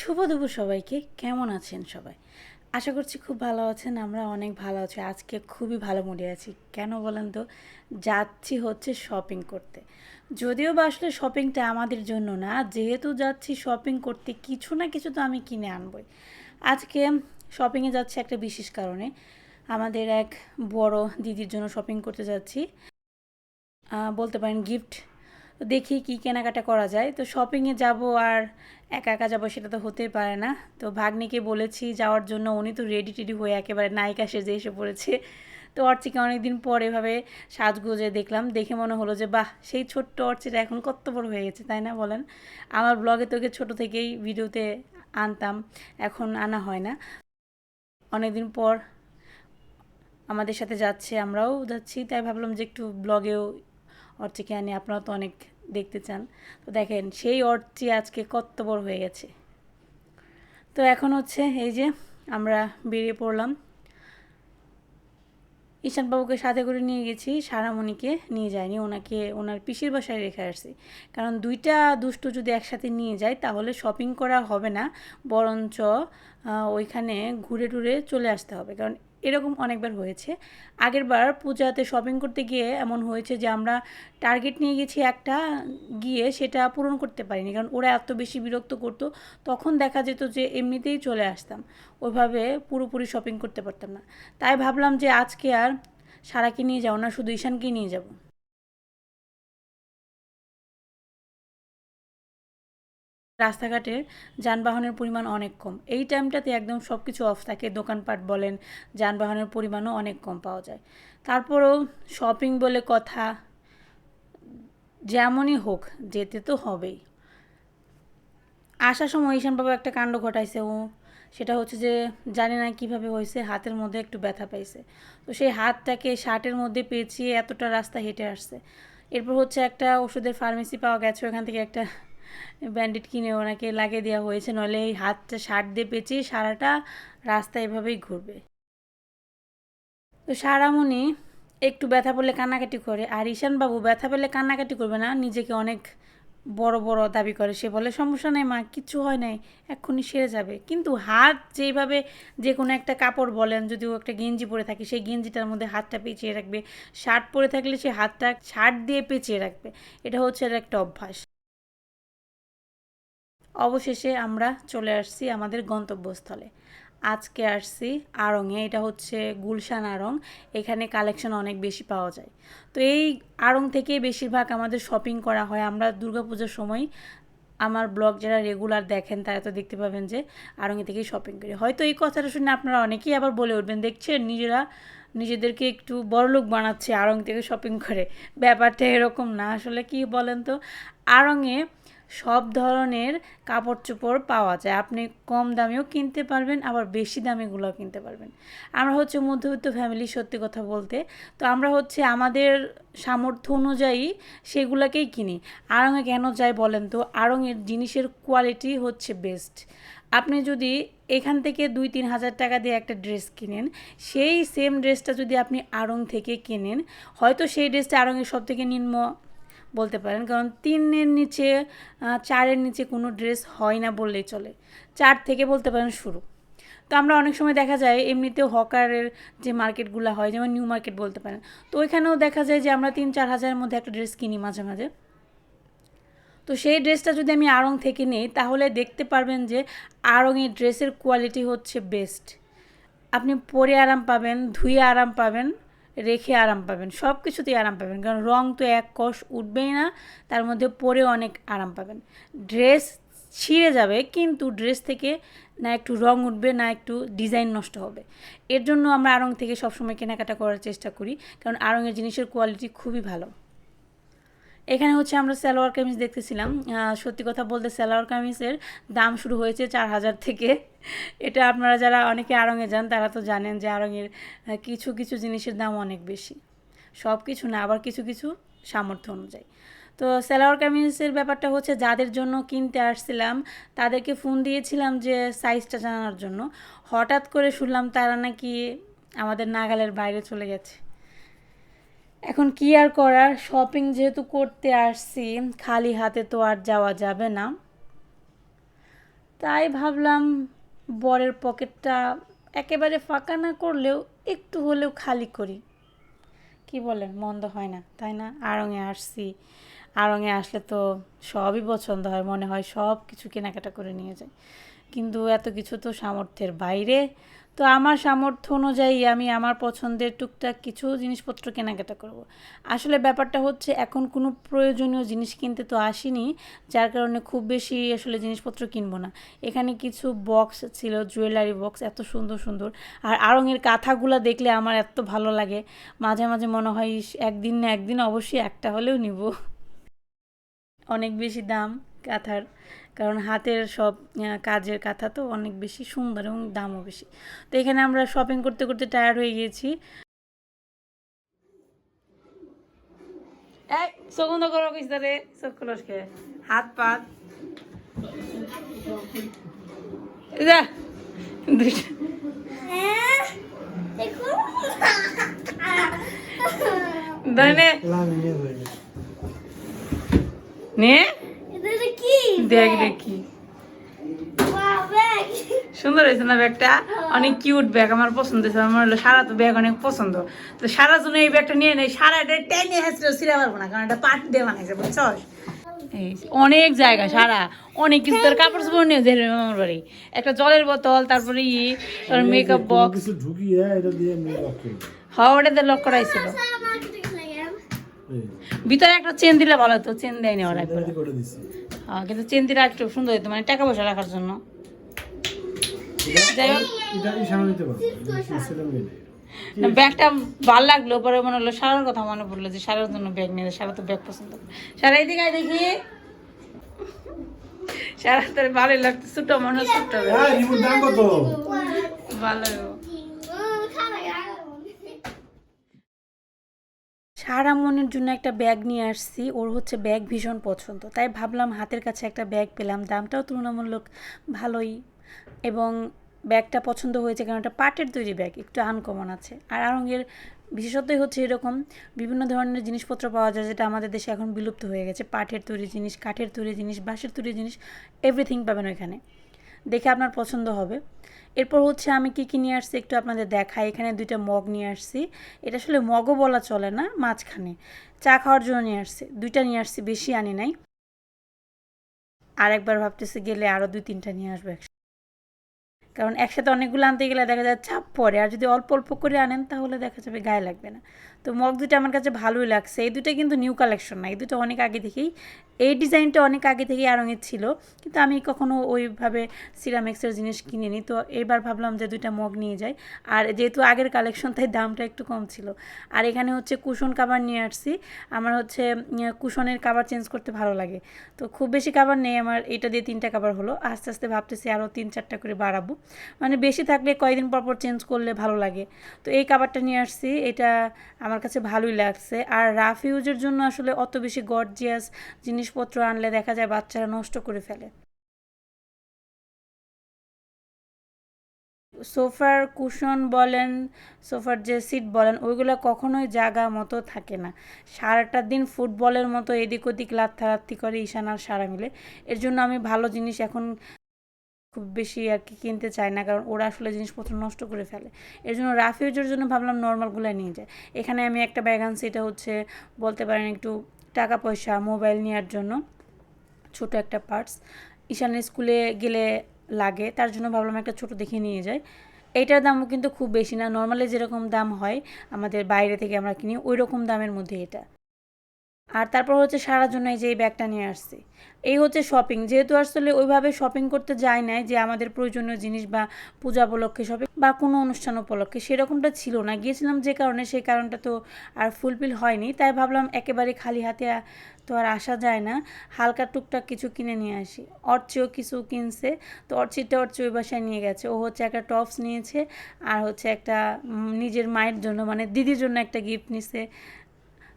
শুভ দুপুর সবাইকে। কেমন আছেন সবাই? আশা করছি খুব ভালো আছেন, আমরা অনেক ভালো আছি। আজকে খুবই ভালো মুডে আছি। কেন বলেন তো, যাচ্ছি হচ্ছে শপিং করতে। যদিও বা আসলে শপিংটা আমাদের জন্য না, যেহেতু যাচ্ছি শপিং করতে, কিছু না কিছু তো আমি কিনে আনবই। আজকে শপিংয়ে যাচ্ছি একটা বিশেষ কারণে। আমাদের এক বড় দিদির জন্য শপিং করতে যাচ্ছি। বলতে পারেন গিফট দেখি কি কেনাকাটা করা যায়। তো শপিংয়ে যাব আর একা একা যাব সেটা তো হতেই পারে না। তো ভাগ্নিকে বলেছি যাওয়ার জন্য, উনি তো রেডি টেডি হয়ে একেবারে নায়িকা সেজে এসে পড়েছে। তো অর্চিকে অনেকদিন পর এভাবে সাজগুজে দেখলাম, দেখে মনে হলো যে, বাহ, সেই ছোট্ট অর্চিটা এখন কত বড় হয়ে গেছে, তাই না বলেন? আমার ব্লগে তোকে ছোট থেকেই ভিডিওতে আনতাম, এখন আনা হয় না। অনেকদিন পর আমাদের সাথে যাচ্ছে, আমরাও যাচ্ছি, তাই ভাবলাম যে একটু ব্লগেও অর্চিকে আনি, আপনারা তো অনেক দেখতে চান। তো দেখেন, সেই অর্চি আজকে কত বড় হয়ে গেছে। তো এখন হচ্ছে এই যে আমরা বেরিয়ে পড়লাম। ঈশানবাবুকে সাথে করে নিয়ে গেছি, সারামণিকে নিয়ে যায়নি, ওনাকে, ওনার পিসির বাসায় রেখে আসছি। কারণ দুইটা দুষ্টু যদি একসাথে নিয়ে যায়, তাহলে শপিং করা হবে না, বরঞ্চ ওইখানে ঘুরে টুরে চলে আসতে হবে। কারণ এরকম অনেকবার হয়েছে। আগের বার পূজাতে শপিং করতে গিয়ে এমন হয়েছে যে, আমরা টার্গেট নিয়ে গেছি একটা, গিয়ে সেটা পূরণ করতে পারিনি। কারণ ওরা এত বেশি বিরক্ত করতো, তখন দেখা যেত যে, এমনিতেই চলে আসতাম। ওইভাবে পুরোপুরি শপিং করতে পারতাম না। তাই ভাবলাম যে, আজকে আর সারাকে নিয়ে যাও না, শুধু ঈশানকে নিয়ে যাব। রাস্তাঘাটে যানবাহনের পরিমাণ অনেক কম। এই টাইমটাতে একদম সব কিছু অফ থাকে। দোকানপাট বলেন, যানবাহনের পরিমাণও অনেক কম পাওয়া যায়। তারপরেও শপিং বলে কথা, যেমনই হোক, যেতে তো হবেই। আসার সময় ঈশানবাবু একটা কাণ্ড ঘটাইছে ও। সেটা হচ্ছে যে, জানি না কীভাবে হয়েছে, হাতের মধ্যে একটু ব্যথা পাইছে। তো সেই হাতটাকে শার্টের মধ্যে পেঁচিয়ে এতটা রাস্তা হেঁটে আসছে। এরপর হচ্ছে একটা ওষুধের ফার্মেসি পাওয়া গেছে, ওখান থেকে একটা ব্যান্ডেড কিনে ওনাকে লাগিয়ে দেওয়া হয়েছে, নইলে এই হাতটা শার্ট দিয়ে পেঁচিয়ে সারাটা রাস্তা এভাবেই ঘুরবে। তো সারামণি একটু ব্যথা পেলে কান্নাকাটি করে, আর ঈশানবাবু ব্যথা পেলে কান্নাকাটি করবে না, নিজেকে অনেক বড় বড় দাবি করে। সে বলে, সমস্যা নেই মা, কিচ্ছু হয় নাই, এক্ষুনি সেরে যাবে। কিন্তু হাত যেইভাবে যে কোনো একটা কাপড় বলেন, যদি ও একটা গেঞ্জি পরে থাকে, সেই গেঞ্জিটার মধ্যে হাতটা পেঁচিয়ে রাখবে। শার্ট পরে থাকলে সে হাতটা শার্ট দিয়ে পেঁচিয়ে রাখবে। এটা হচ্ছে এর একটা অভ্যাস। অবশেষে আমরা চলে আসছি আমাদের গন্তব্যস্থলে। আজকে আসছি আড়ংয়ে এটা হচ্ছে গুলশান আড়ং। এখানে কালেকশন অনেক বেশি পাওয়া যায়। তো এই আড়ং থেকে বেশিরভাগ আমাদের শপিং করা হয়। আমরা দুর্গাপূজার সময় আমার ব্লগ যারা রেগুলার দেখেন, তারা তো দেখতে পাবেন যে আড়ংয়ে থেকেই শপিং করি। হয়তো এই কথাটা শুনে আপনারা অনেকেই আবার বলে উঠবেন, দেখছেন নিজেরা নিজেদেরকে একটু বড়লোক বানাচ্ছে আড়ং থেকে শপিং করে। ব্যাপারটা এরকম না, আসলে কি বলেন তো? আড়ংয়ে সব ধরনের কাপড় চোপড় পাওয়া যায়। আপনি কম দামেও কিনতে পারবেন, আবার বেশি দামেগুলোও কিনতে পারবেন। আমরা হচ্ছে মধ্যবিত্ত ফ্যামিলি সত্যি কথা বলতে। তো আমরা হচ্ছে আমাদের সামর্থ্য অনুযায়ী সেগুলোকেই কিনি। আড়ংয়ে কেন যাই বলেন তো? আড়ংয়ের জিনিসের কোয়ালিটি হচ্ছে বেস্ট আপনি যদি এখান থেকে দুই তিন হাজার টাকা দিয়ে একটা ড্রেস কিনেন, সেই সেম ড্রেসটা যদি আপনি আড়ং থেকে কেনেন, হয়তো সেই ড্রেসটা আড়ংয়ের সব থেকে নিম্ন বলতে পারেন। কারণ তিনের নিচে চারের নিচে কোনো ড্রেস হয় না বললেই চলে। চার থেকে বলতে পারেন শুরু। তো আমরা অনেক সময় দেখা যায়, এমনিতেও হকারের যে মার্কেটগুলো হয়, যেমন নিউ মার্কেট বলতে পারেন। তো ওইখানেও দেখা যায় যে আমরা তিন, চার হাজারের মধ্যে একটা ড্রেস কিনি মাঝে মাঝে। তো সেই ড্রেসটা যদি আমি আড়ং থেকে নিই, তাহলে দেখতে পারবেন যে আড়ংয়ের ড্রেসের কোয়ালিটি হচ্ছে বেস্ট আপনি পরে আরাম পাবেন, ধুয়ে আরাম পাবেন। রেখে আরাম পাবেন। সব কিছুতেই আরাম পাবেন। কারণ রং তো এক কষ উঠবেই না, তার মধ্যে পরে অনেক আরাম পাবেন। ড্রেস ছিঁড়ে যাবে, কিন্তু ড্রেস থেকে না একটু রং উঠবে, না একটু ডিজাইন নষ্ট হবে। এর জন্য আমরা আড়ং থেকে সবসময় কেনাকাটা করার চেষ্টা করি, কারণ আড়ংয়ের জিনিসের কোয়ালিটি খুবই ভালো। এখানে হচ্ছে আমরা সালোয়ার কামিজ দেখতেছিলাম। সত্যি কথা বলতে সালোয়ার কামিজের দাম শুরু হয়েছে চার হাজার থেকে। এটা আপনারা যারা অনেকে আড়ঙে যান, তারা তো জানেন যে আড়ঙের কিছু কিছু জিনিসের দাম অনেক বেশি। সব কিছু না, আবার কিছু কিছু সামর্থ্য অনুযায়ী। তো সালোয়ার কামিজের ব্যাপারটা হচ্ছে যাদের জন্য কিনতে আসছিলাম, তাদেরকে ফোন দিয়েছিলাম যে সাইজটা জানানোর জন্য। হঠাৎ করে শুনলাম তারা নাকি আমাদের নাগালের বাইরে চলে গেছে। এখন কি আর করার? শপিং যেহেতু করতে আসছি, খালি হাতে তো আর যাওয়া যাবে না। তাই ভাবলাম বরের পকেটটা একেবারে ফাঁকা না করলেও একটু হলেও খালি করি। কি বলেন, মন্দ হয় না, তাই না? আড়ঙে আসছি। আড়ঙে আসলে তো সবই পছন্দ হয়, মনে হয় সব কিছু কেনাকাটা করে নিয়ে যায় কিন্তু এত কিছু তো সামর্থ্যের বাইরে। তো আমার সামর্থ্য অনুযায়ী আমি আমার পছন্দের টুকটাক কিছু জিনিসপত্র কেনাকাটা করব। আসলে ব্যাপারটা হচ্ছে এখন কোনো প্রয়োজনীয় জিনিস কিনতে তো আসিনি, যার কারণে খুব বেশি আসলে জিনিসপত্র কিনবো না। এখানে কিছু বক্স ছিল, জুয়েলারি বক্স, এত সুন্দর সুন্দর। আর আড়ঙের কাঁথাগুলো দেখলে আমার এত ভালো লাগে। মাঝে মাঝে মনে হয় একদিন না একদিন অবশ্যই একটা হলেও নিব। অনেক বেশি দাম কাঁথার। কারণ হাতের সব কাজের কাঁথা তো অনেক বেশি সুন্দর এবং দামও বেশি। তো এখানে আমরা শপিং করতে করতে টায়ার্ড হয়ে গিয়েছি। এই করো কলসকে হাত পাত যা। দুইটা। নে। দেখ দেখি। সুন্দর হয়েছে না ব্যাগটা? অনেক কিউট ব্যাগ আমার পছন্দ হয়েছে। আমার হলো সারা তো ব্যাগ অনেক পছন্দ। তো সারা জন্য এই ব্যাগটা নিয়ে নেই সারা এটা টেনে হেসলে ছিঁড়ে পারব না কারণ এটা পাট দিয়ে বানাইছে বুঝছস? এই অনেক জায়গা সারা। অনেক কিছু তোর কাপড় চোপড় নিয়ে যে আমার বাড়ি। একটা জলের বোতল তারপরে ই তোর মেকআপ বক্স ঢুকিয়ে এটা দিয়ে মেকআপ হ্যাঁ ওটাতে লক করাইছিল। এই, ভিতরে একটা চেন দিলে ভালো হতো চেন দেয়নি ওরা হ্যাঁ কিন্তু চেন দিলে একটু সুন্দর হতো মানে টাকা পয়সা রাখার জন্য। ব্যাগটা ভালো লাগল পরে মনে হলো সারার কথা মনে পড়ল যে সারার জন্য ব্যাগ নিয়ে সারা তো ব্যাগ পছন্দ। সারা এদিকে দেখি। সারা তোর ভালোই লাগতো ছোট মনে হয় ছোট হ্যাঁ রিমোট দাম কত? ভালো। সারা মনের জন্য একটা ব্যাগ নিয়ে আসছি। ওর হচ্ছে ব্যাগ ভীষণ পছন্দ। তাই ভাবলাম হাতের কাছে একটা ব্যাগ পেলাম। দামটাও তুলনামূলক ভালোই এবং ব্যাগটা পছন্দ হয়েছে কারণ এটা পাটের তৈরি ব্যাগ একটু আনকমন আছে। আর আরঙের বিশেষত্বই হচ্ছে এরকম, বিভিন্ন ধরনের জিনিসপত্র পাওয়া যায় যেটা আমাদের দেশে এখন বিলুপ্ত হয়ে গেছে। পাটের তৈরি জিনিস, কাঠের তৈরি জিনিস, বাঁশের তৈরি জিনিস এভরিথিং পাবেন ওইখানে। দেখে আপনার পছন্দ হবে। এরপর হচ্ছে আমি কী কী নিয়ে আসছি একটু আপনাদের দেখাই। এখানে দুইটা মগ নিয়ে আসছি। এটা আসলে মগও বলা চলে না, মাঝখানে। চা খাওয়ার জন্য নিয়ে আসছি। দুইটা নিয়ে আসছি, বেশি আনি নাই। আর একবার ভাবতেছি গেলে আরও দুই তিনটা নিয়ে আসব কারণ একসাথে অনেকগুলো আনতে গেলে দেখা যায় চাপ পড়ে। আর যদি অল্প অল্প করে আনেন তাহলে দেখা যাবে গায়ে লাগবে না। তো মগ দুটো আমার কাছে ভালোই লাগছে। এই দুটো কিন্তু নিউ কালেকশন না। এই দুটো অনেক আগে থেকেই, এই ডিজাইনটা অনেক আগে থেকেই আরঙের ছিল। কিন্তু আমি কখনো ওইভাবে সিরামিক্সের জিনিস কিনিনি। তো এবার ভাবলাম যে দুইটা মগ নিয়ে যাই। আর যেহেতু আগের কালেকশন তাই দামটা একটু কম ছিল। আর এখানে হচ্ছে কুশন কাবার নিয়ে আসছি। আমার হচ্ছে কুশনের কাবার চেঞ্জ করতে ভালো লাগে। তো খুব বেশি কাবার নেই আমার। এটা দিয়ে তিনটা কাবার হলো। আস্তে আস্তে ভাবতেছি আরও তিন, চারটা করে বাড়াবো। মানে বেশি থাকলে কয়েকদিন পর পর চেঞ্জ করলে ভালো লাগে। তো এই কাবারটা নিয়ে আসছি, এটা আমার কাছে ভালোই লাগছে। আর রাফ ইউজের জন্য আসলে অত বেশি গর্জিয়াস জিনিসপত্র আনলে দেখা যায় বাচ্চারা নষ্ট করে ফেলে। সোফার কুশন বলেন, সোফার যে সিট বলেন, ওইগুলো কখনোই জাগা মতো থাকে না। সারাটা দিন ফুটবলের মতো এদিক ওদিক লাত্থালাত্তি করে ঈশান আর সারা মিলে। এর জন্য আমি ভালো জিনিস এখন খুব বেশি আর কি কিনতে চায় না, কারণ ওরা আসলে জিনিসপত্র নষ্ট করে ফেলে। এর জন্য রাফ ইউজের জন্য ভাবলাম নর্মালগুলো নিয়ে যায় এখানে আমি একটা ব্যাগ আনছি, এটা হচ্ছে বলতে পারেন একটু টাকা পয়সা মোবাইল নেওয়ার জন্য, ছোট একটা পার্টস ঈশানের স্কুলে গেলে লাগে, তার জন্য ভাবলাম একটা ছোট দেখে নিয়ে যাই। এইটার দামও কিন্তু খুব বেশি না নর্মালি যেরকম দাম হয় আমাদের বাইরে থেকে আমরা কিনি ওই রকম দামের মধ্যে এটা। আর তারপর হচ্ছে সারা জন্য এই যে এই ব্যাগটা নিয়ে আসছি। এই হচ্ছে শপিং যেহেতু আসলে ওইভাবে শপিং করতে যায় নাই যে আমাদের প্রয়োজনীয় জিনিস বা পূজা উপলক্ষে শপিং বা কোনো অনুষ্ঠান উপলক্ষে সেরকমটা ছিল না। গিয়েছিলাম যে কারণে সেই কারণটা তো আর ফুলফিল হয়নি, তাই ভাবলাম একেবারে খালি হাতে তো আর আসা যায় না। হালকা টুকটাক কিছু কিনে নিয়ে আসি। অর্চিও কিছু কিনছে, তো অর্চিটা অর্চি ওই বাসায় নিয়ে গেছে। ও হচ্ছে একটা টপস নিয়েছে আর হচ্ছে একটা নিজের মায়ের জন্য মানে দিদির জন্য একটা গিফট নিছে।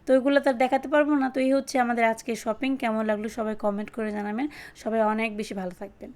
তো ওইগুলো তো দেখাতে পারব না। তো এই হচ্ছে আমাদের আজকে শপিং কেমন লাগল সবাই কমেন্ট করে জানাবেন। সবাই অনেক বেশি ভালো থাকবেন।